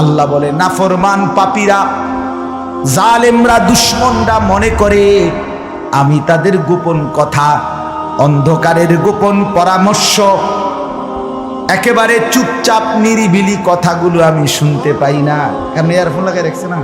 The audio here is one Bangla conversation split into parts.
আল্লাহ বলে, নাফরমান পাপীরা, জালেমরা, দুশ্মনরা মনে করে, আমি তাদের গোপন কথা, অন্ধকারের গোপন পরামর্শ, একেবারে চুপচাপ নিরিবিলি কথাগুলো আমি শুনতে পাই না। কারণ ইয়ারফোন লাগাই রাখছে না?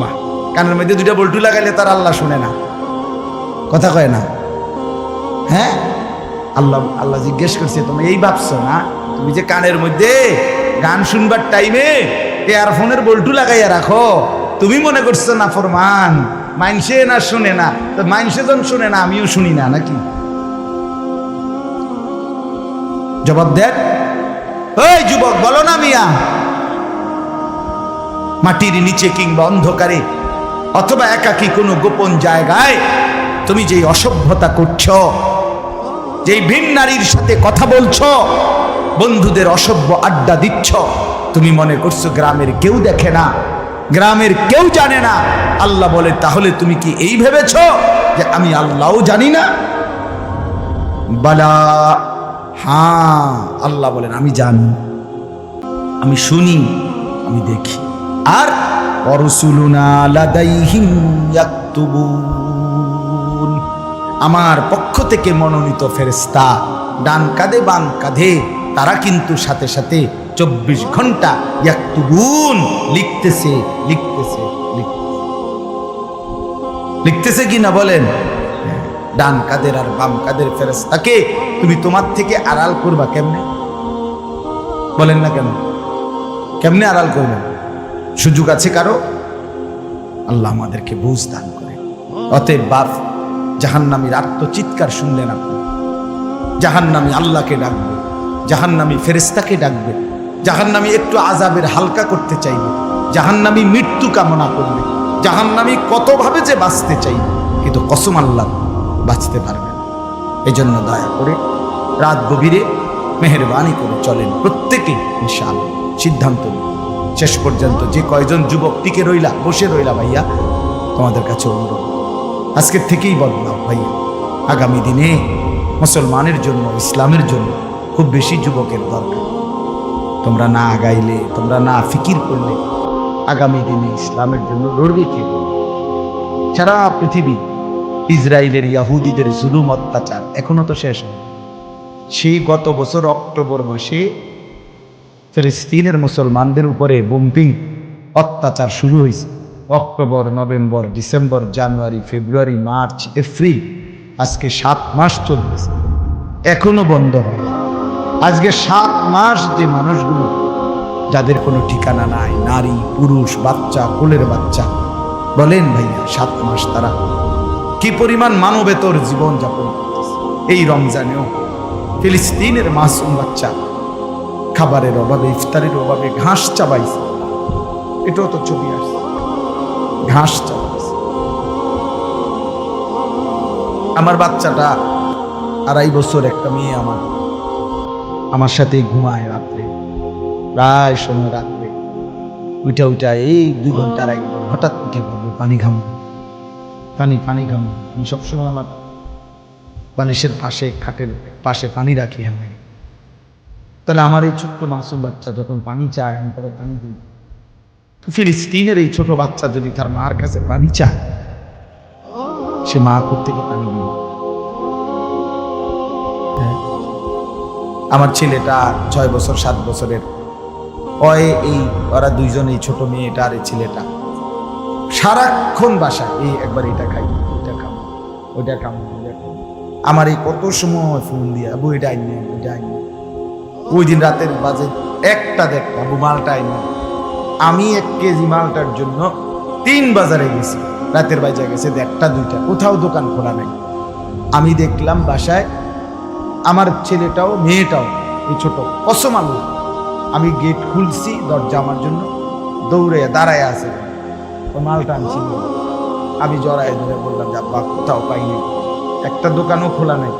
মা, কানের মধ্যে দুইটা বল্টু লাগাইলে তার আল্লাহ শুনে না। কথা কয় না? হ্যাঁ? আল্লাহ আল্লাহ জিজ্ঞেস করছে, তুমি এই ভাবছ না? তুমি যে কানের মধ্যে গান শুনবার টাইমে এয়ারফোনের বল্টু লাগাইয়া রাখো। তুমি মনে করছ, না, ফরমান মাইনসে না শুনে না, তো মাইনসে যখন শুনে না, আমিও শুনি না, নাকি? জবাব দেন। ওই যুবক, বলো না মিয়া, মাটির নিচে কিংবা অন্ধকারে অথবা একাকী কোনো গোপন জায়গায় তুমি যেই অসভ্যতা করছ, যেই ভিন নারীর সাথে কথা বলছো বন্ধুদের অসভ্য আড্ডা দিচ্ছ। তুমি মনে করছ গ্রামের কেউ দেখে না? গ্রামের কেউ জানে না? আল্লাহ বলে, তাহলে তুমি কি এই ভেবেছ যে আমি আল্লাহও জানি না? বালা হ্যাঁ আল্লাহ বলেন, আমি জানি। আমি শুনি, আমি দেখি। আর আমার পক্ষ থেকে মনোনীত ফেরেস্তা ডান কাঁধে বাম কাঁধে তারা কিন্তু সাথে সাথে চব্বিশ ঘণ্টা লিখতেছে লিখতেছে লিখতেছে। লিখতেছে কি না বলেন? ডান কাদের আর বাম কাদের ফেরেস্তাকে তুমি তোমার থেকে আড়াল করবা কেমনে? বলেন না কেন? কেমনে আড়াল করবেন? সুযোগ আছে কারও? আল্লাহ আমাদেরকে বুঝ দান করে। অতএব বাপ, জাহান্নামীর আত্মচিৎকার শুনলেন আপনি। জাহান্নামী আল্লাহকে ডাকবে। জাহান্নামী ফেরেস্তাকে ডাকবে। জাহান্নামী একটু আজাবের হালকা করতে চাইবে। জাহান্নামী মৃত্যু কামনা করবে। জাহান্নামী কতভাবে যে বাঁচতে চাইবে, কিন্তু কসম আল্লাহ বাঁচতে পারবে এই জন্য দয়া করে রাত গভীরে মেহরবানি করে চলেন প্রত্যেকে ইনশাল সিদ্ধান্ত শেষ পর্যন্ত যে কয়জন যুবক টিকে রইলা, বসে রইলা ভাইয়া, তোমাদের কাছে অনুরোধ। আজকের থেকেই বদলাও ভাইয়া। আগামী দিনে মুসলমানের জন্য, ইসলামের জন্য খুব বেশি যুবকের দরকার। তোমরা না আগাইলে, তোমরা না ফিকির করলে, আগামী দিনে ইসলামের জন্য লড়বে কে? সারা পৃথিবী ইসরায়েলের ইয়াহুদিদের জুলুম, অত্যাচার এখনও তো শেষ হয় সেই গত বছর অক্টোবর মাসে ফিলিস্তিনের মুসলমানদের উপরে বোম্পিং অত্যাচার শুরু হয়েছে। October, November, December, January, February, March, April, আজকে সাত মাস চলতেছে। এখনও বন্ধ হয়। আজকে সাত মাস যে মানুষগুলো, যাদের কোনো ঠিকানা নাই, নারী, পুরুষ, বাচ্চা, কোলের বাচ্চা, বলেন ভাইয়া, সাত মাস তারা কি পরিমাণ মানবেতর জীবন যাপন এই রমজানেও ফিলিস্তিনের মাসুম বাচ্চা খাবারের অভাবে, ইফতারের অভাবে ঘাস চাবাইছে। এটাও তো ছবি আসছে। ঘাস চাবাইছে। আমার বাচ্চাটা আড়াই বছর একটা মেয়ে আমার। আমার সাথে ঘুমায় রাত্রে। প্রায় সময় রাত্রে। উইটা উইটা এই দুই ঘণ্টা আড়াই ঘণ্টা হঠাৎ উঠে পড়বে পানি ঘাম। পানি পানি ঘাম। আমি সবসময় আমার বালিশের পাশে, খাটের পাশে পানি রাখি আমি তাহলে আমার এই ছোট্ট মাসুম বাচ্চা যখন পানি চায়, আমি তাকে পানি দিই। ফিলিস্তিনের এই ছোট বাচ্চা যদি তার মার কাছে পানি চায়, সে মা থেকে পানি দিবে? হ্যাঁ। আমার ছেলেটা ছয় বছর, সাত বছরের। ওই, এই, ওরা দুইজন, এই ছোট মেয়েটা আর এই ছেলেটা। সারাক্ষণ বাসা এই একবার এটা খাই ওইটা খাব ওইটা খাব। আমার এই কত সময় ফোন দিয়ে, আবু, এটা আইন ওইটা আইনি ওই দিন রাতের বাজে একটা দেড়টা, আবু, মালটা আইন আমি এক কেজি মালটার জন্য তিন বাজারে গেছি। রাতের বাজে গেছে একটা দুইটা। কোথাও দোকান খোলা নাই। আমি দেখলাম বাসায় আমার ছেলেটাও, মেয়েটাও, এই ছোট। কসম আল্লাহ, আমি গেট খুলছি দরজা আমার জন্য দৌড়ে দাঁড়ায় আছে। ও মালটা আনছি আমি জড়ায় ধরে বললাম, যে আব্বা কোথাও পাইনি একটা দোকানও খোলা নাই।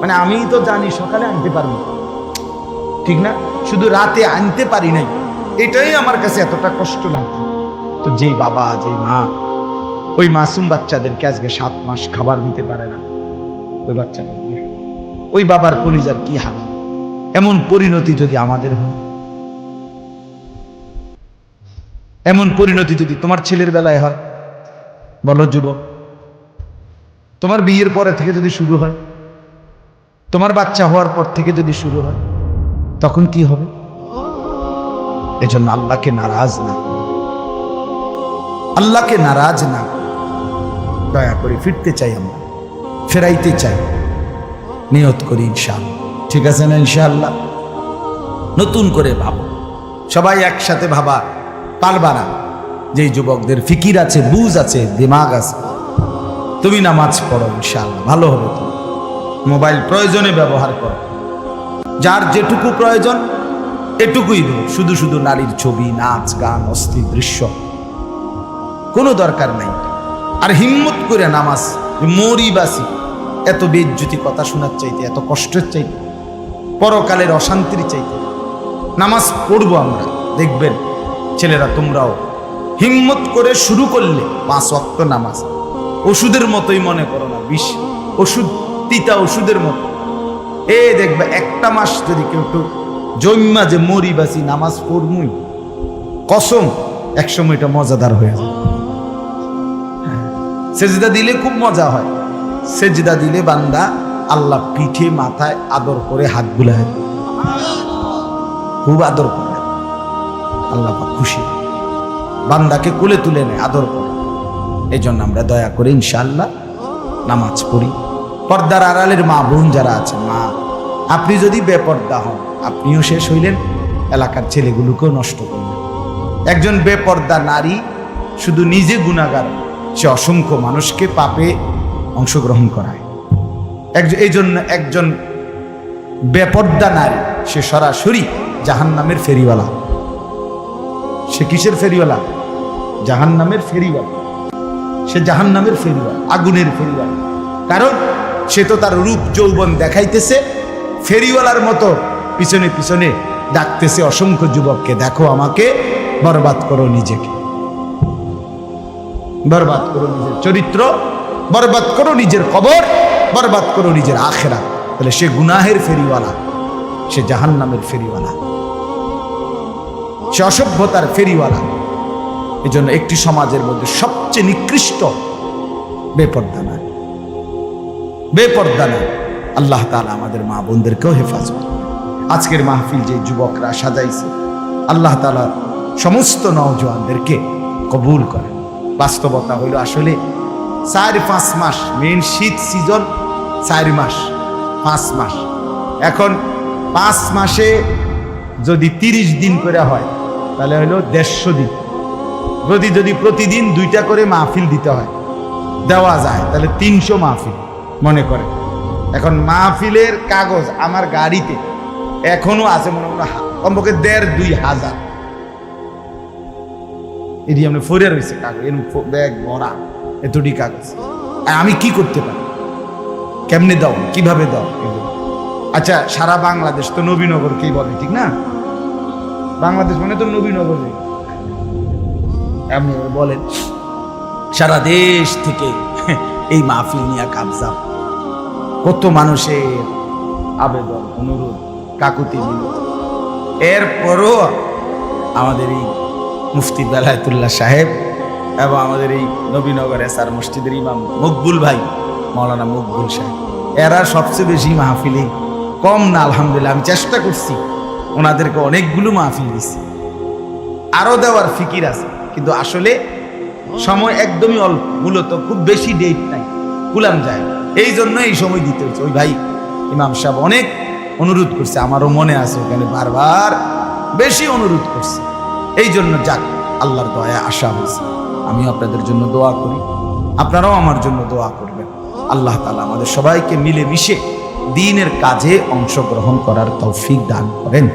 মানে আমি তো জানি, সকালে আনতে পারব। ঠিক না? শুধু রাতে আনতে পারি নাই। এটাই আমার কাছে এতটা কষ্ট লাগছে। তো যেই বাবা, যেই মা, ওই মাসুম বাচ্চাদেরকে আজকে সাত মাস খাবার দিতে পারে না। ওই বাচ্চাদেরকে ওই বাবার কলিজার কি হাল? এমন পরিণতি যদি আমাদের হয়? এমন পরিণতি যদি তোমার ছেলের বেলায় হয়? বলো, যুবক। তোমার বিয়ের পরে থেকে যদি শুরু হয়, তোমার বাচ্চা হওয়ার পর থেকে যদি শুরু হয়, তখন কি হবে? এজন্য আল্লাহকে নারাজ না। আল্লাহকে নারাজ না। দয়া করে ফিরতে চাই আমরা, ফেরাইতে চাই। নিয়ত করি ইনশাআল্লাহ। ঠিক আছে না ইনশাআল্লাহ? নতুন করে ভাবো। সবাই একসাথে ভাবা, পারবা না। যে যুবকদের ফিকির আছে, বুঝ আছে, দিমাগ আছে, তুমি নামাজ পড়ো ইনশাআল্লাহ, ভালো হবে তুমি মোবাইল প্রয়োজনে ব্যবহার করো। যার যেটুকু প্রয়োজন, এটুকুই দেবো। শুধু শুধু নারীর ছবি, নাচ, গান অস্থির দৃশ্য, কোনো দরকার নাই। আর হিম্মত করে নামাজ মরি বাসি এত বেজ্জুতি কথা শোনার চাইতে, এত কষ্টের চাইতে, পরকালের অশান্তির চাইতে। নামাজ পড়ব আমরা, দেখবেন ছেলেরা তোমরাও হিম্মত করে শুরু করলে পাঁচ অক্ত নামাজ। ওষুধের মতোই মনে করো না, বিষ, ওষুধ, তিতা ওষুধের মতো। এ দেখবে একটা মাস যদি কেউ একটু জন্মা যে মরি বাসি নামাজ পড়মুই কসম, একসময় এটা মজাদার হয়ে যায়। সেজদা দিলে খুব মজা হয়। সেজদা দিলে বান্দা আল্লাহ পিঠে, মাথায় আদর করে হাত বুলায়। খুব আদর করে। আল্লাহ খুশি। বান্দাকে কোলে তুলে নেয়, আদর করে। এই জন্য আমরা দয়া করে ইনশাআল্লাহ নামাজ পড়ি। পর্দার আড়ালের মা বোন যারা আছেন, মা, আপনি যদি বেপর্দা হন, আপনিও শেষ হইলেন, এলাকার ছেলেগুলোকেও নষ্ট করলেন। একজন বেপর্দা নারী শুধু নিজে গুণাগার সে অসংখ্য মানুষকে পাপে অংশগ্রহণ করায়। এই জন্য একজন বেপর্দা নারী, সে সরাসরি জাহান নামের ফেরিওয়ালা। সে কিসের ফেরিওয়ালা? জাহান নামের ফেরিওয়ালা। সে জাহান নামের ফেরিওয়ালা, আগুনের ফেরিওয়ালা। কারণ সে তো তার রূপ যৌবন দেখাইতেছে, ফেরিওয়ালার মতো পিছনে পিছনে ডাকতেছে অসংখ্য যুবককে, দেখো আমাকে, বরবাদ করো নিজেকে। বরবাদ করো নিজের চরিত্র বরবাদ করো নিজের কবর, বরবাদ করো নিজের আখেরা তাহলে সে গুনাহের ফেরিওয়ালা, সে জাহান্নামের ফেরিওয়ালা। সে অসভ্যতার ফেরিওয়ালা। এই জন্য একটি সমাজের মধ্যে সবচেয়ে নিকৃষ্ট বেপর্দা না বেপর্দা না আল্লাহ তালা আমাদের মা বোনদেরকেও হেফাজত। আজকের মাহফিল যে যুবকরা সাজাইছে, আল্লাহ তালা সমস্ত নওজোয়ানদেরকে কবুল করেন। বাস্তবতা হইল আসলে চার পাঁচ মাস মেন শীত সিজন চার মাস, পাঁচ মাস। এখন পাঁচ মাসে যদি তিরিশ দিন করে হয়, তাহলে হলো দেড়শো দিন। যদি যদি প্রতিদিন দুইটা করে মাহফিল দিতে হয়, দেওয়া যায়, তাহলে তিনশো মাহফিল মনে করে। এখন মাহফিলের কাগজ আমার গাড়িতে, এখনও আছে মনে মনে কমপক্ষে দেড় দুই হাজার। এটি আমরা ফরে রয়েছে কাগজ এরকম ব্যাগ, ভরা। এতটি কাগজ আমি কি করতে পারি? কেমনে দাও? কীভাবে দাও? আচ্ছা সারা বাংলাদেশ তো নবীনগরকেই বলে, ঠিক না? বাংলাদেশ মানে তো নবীনগর। এমনি বলেন, সারা দেশ থেকে এই মাহফিল নিয়ে কাবজা কত মানুষের আবেদন, অনুরোধ, কাকুতি এরপরও আমাদের এই মুফতি বেলায়তুল্লাহ সাহেব এবং আমাদের এই নবীনগর এসার মসজিদের ইমাম মকবুল ভাই মৌলানা মকবুল সাহেব। এরা সবচেয়ে বেশি মাহফিলে কম না, আলহামদুলিল্লাহ। আমি চেষ্টা করছি ওনাদেরকে অনেকগুলো মাহফিল দিচ্ছি আরও দেওয়ার ফিকির আছে, কিন্তু আসলে সময় একদমই অল্প। মূলত খুব বেশি ডেট নাই কুলাম যায়। এই জন্য এই সময় দিতে হচ্ছে ওই ভাই, ইমাম সাহেব অনেক অনুরোধ করছে, আমারও মনে আছে ওখানে বারবার বেশি অনুরোধ করছে। এই জন্য যাক, আল্লাহর দয়া আশা হয়েছে। আমি আপনাদের জন্য দোয়া করি। আপনারাও আমার জন্য দোয়া করবেন। আল্লাহ তালা আমাদের সবাইকে মিলে মিশে দিনের কাজে অংশগ্রহণ করার তৌফিক দান করেন।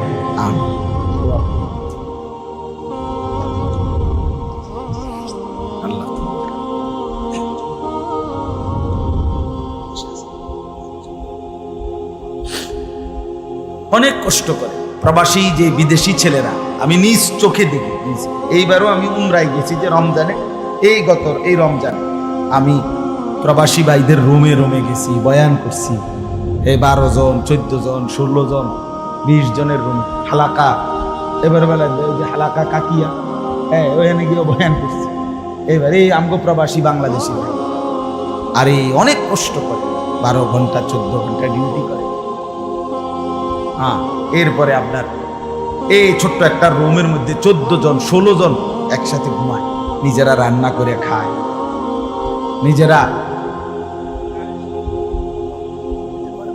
অনেক কষ্ট করে। প্রবাসী যে বিদেশি ছেলেরা আমি নিজ চোখে দেখি, নিজ। এইবারও আমি উমরাই গেছি যে রমজানে। এই গত, এই রমজানে। আমি প্রবাসী ভাইদের রোমে রোমে গেছি, বয়ান করছি। এই বারো জন, চোদ্দ জন, ষোলো জন, বিশ জনের রুম। হালাকা। এবার বেলা যে হালাকা কাকিয়া। হ্যাঁ ওখানে গিয়ে বয়ান করছি। এবার এই আমগো প্রবাসী বাংলাদেশি ভাই। আর এই অনেক কষ্ট করে, বারো ঘণ্টা, চোদ্দ ঘণ্টা ডিউটি করে। হ্যাঁ এরপরে আপনার এই ছোট্ট একটা রুমের মধ্যে চোদ্দ জন, ষোলো জন একসাথে ঘুমায়। নিজেরা রান্না করে খায়। নিজেরা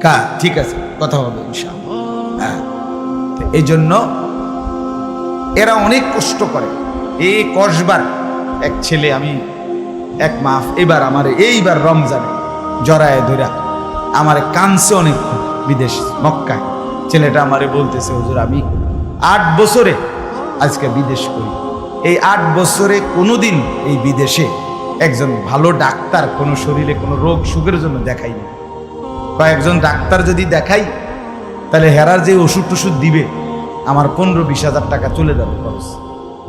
কা, ঠিক আছে, কথা হবে হ্যাঁ। এই জন্য এরা অনেক কষ্ট করে। এই কসবার এক ছেলে আমি, এক মাস এবার আমার, এইবার রমজানে জরায় ধরা আমার কানছে অনেক বিদেশ, মক্কায়। ছেলেটা আমারে বলতেছে, হুজুর, আমি আট বছরে আজকে বিদেশ করি। এই আট বছরে কোনোদিন এই বিদেশে একজন ভালো ডাক্তার কোনো শরীরে কোনো রোগ সুখের জন্য দেখাইনি কয়েকজন ডাক্তার যদি দেখাই, তাহলে হেরার যে ওষুধ টষুধ দিবে, আমার পনেরো বিশ হাজার টাকা চলে যাবে খরচ।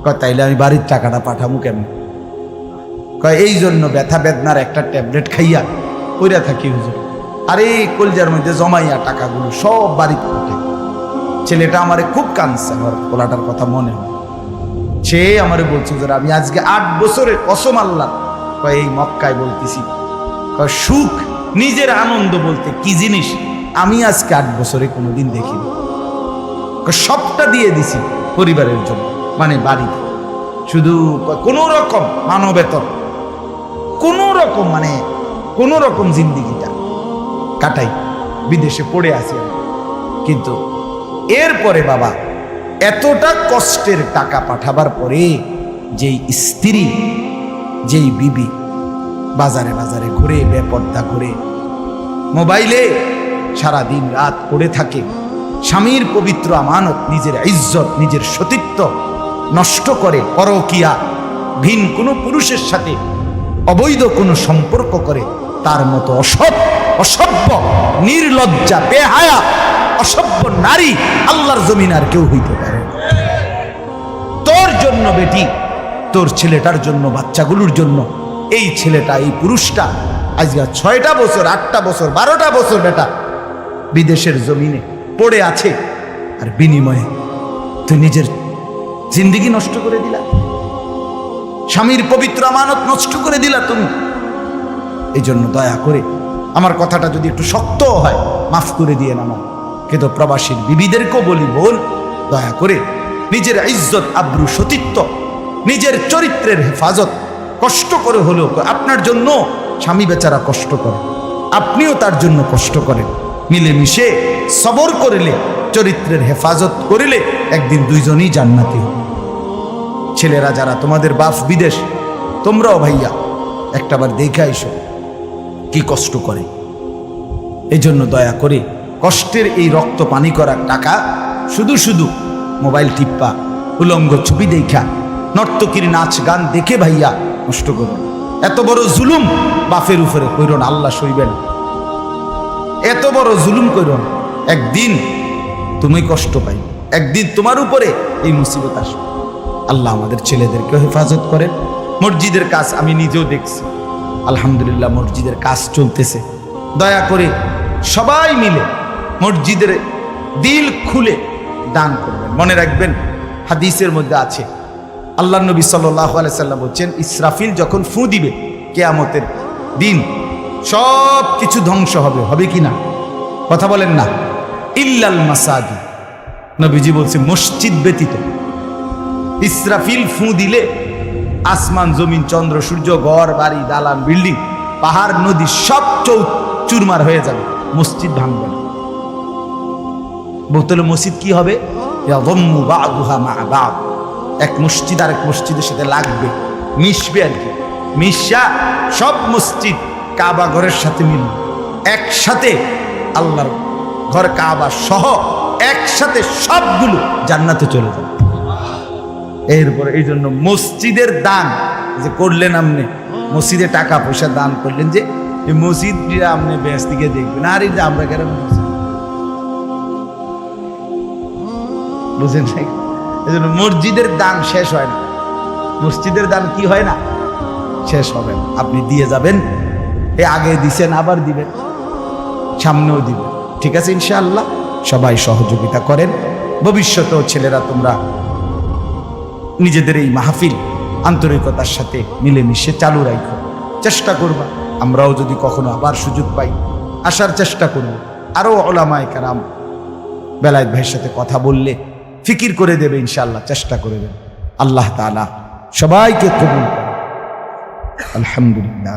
কয়, তাইলে আমি বাড়ির টাকাটা পাঠাবো কেমন? কয়, এই জন্য ব্যথা বেদনার একটা ট্যাবলেট খাইয়া কইরা থাকি হুজুর। আর কলজার মধ্যে জমাইয়া টাকাগুলো সব বাড়িতে পাঠাই। ছেলেটা আমারে খুব কাঁদছে, আমার পোলাটার কথা মনে হয়। সে আমারে বলছে, হুজুর, আমি আজকে আট বছরে কসম আল্লাহ। এই মক্কায় বলতেছি। সুখ, নিজের আনন্দ বলতে কি জিনিস? আমি আজকে আট বছরে কোনোদিন দেখিনি। সবটা দিয়ে দিছি পরিবারের জন্য মানে বাড়িতে। শুধু কোনো রকম মানবেতর, কোনো রকম মানে কোনো রকম জিন্দিগিটা কাটাই। বিদেশে পড়ে আছি। কিন্তু এরপরে বাবা, এতটা কষ্টের টাকা পাঠাবার পরে যেই স্ত্রী, যেই বিবি বাজারে বাজারে ঘুরে, বেপর্দা ঘুরে, মোবাইলে সারা দিন রাত পড়ে থাকে, স্বামীর পবিত্র আমানত, নিজের ইজ্জত, নিজের সতীত্ব নষ্ট করে, পরকিয়া, ভিন কোনো পুরুষের সাথে অবৈধ কোনো সম্পর্ক করে, তার মতো অসভ অসভ্য, নির্লজ্জা, বেহায়া অসভ্য নারী আল্লাহর জমিন আর কেউ হইতে পারে। তোর জন্য বেটি, তোর ছেলেটার জন্য, বাচ্চাগুলোর জন্য, এই ছেলেটা, এই পুরুষটা, আজকে ছয়টা বছর, আটটা বছর, বারোটা বছর বেটা বিদেশের জমিনে পড়ে আছে আর বিনিময়ে তুই নিজের জিন্দিগি নষ্ট করে দিলা। স্বামীর পবিত্র আমানত নষ্ট করে দিলা তুমি। এই জন্য দয়া করে আমার কথাটা যদি একটু শক্ত হয়, মাফ করে দিয়ে নামা কিন্তু প্রবাসীর বিবিদেরকেও বলি, বোন, দয়া করে নিজের ইজ্জত, আব্রু, সতীত্ব, নিজের চরিত্রের হেফাজত, কষ্ট করে হলেও আপনার জন্য স্বামী বেচারা কষ্ট করে। আপনিও তার জন্য কষ্ট করেন। মিলেমিশে সবর করিলে, চরিত্রের হেফাজত করিলে একদিন দুইজনই জান্নাতি ছেলেরা যারা তোমাদের বাপ বিদেশ, তোমরাও ভাইয়া, একটাবার দেখে আইসো, কি কষ্ট করে। এই জন্য দয়া করে কষ্টের এই রক্ত পানি করার টাকা শুধু শুধু মোবাইল টিপ্পা, উলঙ্গ ছবি দেখা, নর্তকীর নাচ গান দেখে ভাইয়া নষ্ট করো। এত বড় জুলুম বাফের উপরে কইর না, আল্লাহ সইবেন। এত বড় জুলুম কইর না। একদিন তুমি কষ্ট পাই একদিন তোমার উপরে এই মুসিবত আসবে। আল্লাহ আমাদের ছেলেদেরকেও হেফাজত করেন। মসজিদের কাজ আমি নিজেও দেখছি। আলহামদুলিল্লাহ মসজিদের কাজ চলতেছে। দয়া করে সবাই মিলে মসজিদের দিল খুলে দান করবেন। মনে রাখবেন, হাদিসের মধ্যে আছে, আল্লাহ নবী সাল্লাহ সাল্লাম বলছেন, ইসরাফিল যখন ফু দিবে কেয়ামতের দিন সব কিছু ধ্বংস হবে হবে কি না? কথা বলেন না। ইল্লাল মাসাদি নবীজি বলছে, মসজিদ ব্যতীত। ইসরাফিল ফু দিলে আসমান, জমিন, চন্দ্র, সূর্য, ঘর, বাড়ি, দালান, বিল্ডিং, পাহাড়, নদী সব চৌ চুরমার হয়ে যাবে, মসজিদ ভাঙবে না। বোতলে মসজিদ কি হবে। এক মসজিদ আর এক মসজিদের সাথে লাগবে। মিশবে আর কি। মিশা সব মসজিদ কাবা ঘরের সাথে মিলবে। একসাথে আল্লাহর ঘর, কাবা সহ একসাথে সবগুলো জান্নাতে চলে যাবে। এরপরে এই জন্য মসজিদের দান যে করলেন আপনি মসজিদে টাকা পয়সা দান করলেন যে, এই মসজিদ আপনি বেশ দিকে দেখবেন আর এই যে আমরা কেন বুঝেন এই মসজিদের দান শেষ হয় না। মসজিদের দান কি হয় না? শেষ হবে আপনি দিয়ে যাবেন, এ আগে দিছেন, আবার দিবেন, সামনেও দিবেন। ঠিক আছে, ইনশাআল্লাহ? সবাই সহযোগিতা করেন। ভবিষ্যতেও ছেলেরা তোমরা নিজেদের এই মাহফিল আন্তরিকতার সাথে মিলেমিশে চালু রাখো। চেষ্টা করবা। আমরাও যদি কখনো আবার সুযোগ পাই, আসার চেষ্টা করব। আরও ওলামায় কারাম বেলায়েত ভাইয়ের সাথে কথা বললে ফিকির করে দেবে ইনশাল্লাহ চেষ্টা করে দেবে। আল্লাহ তালা সবাইকে কবুল আলহামদুলিল্লাহ।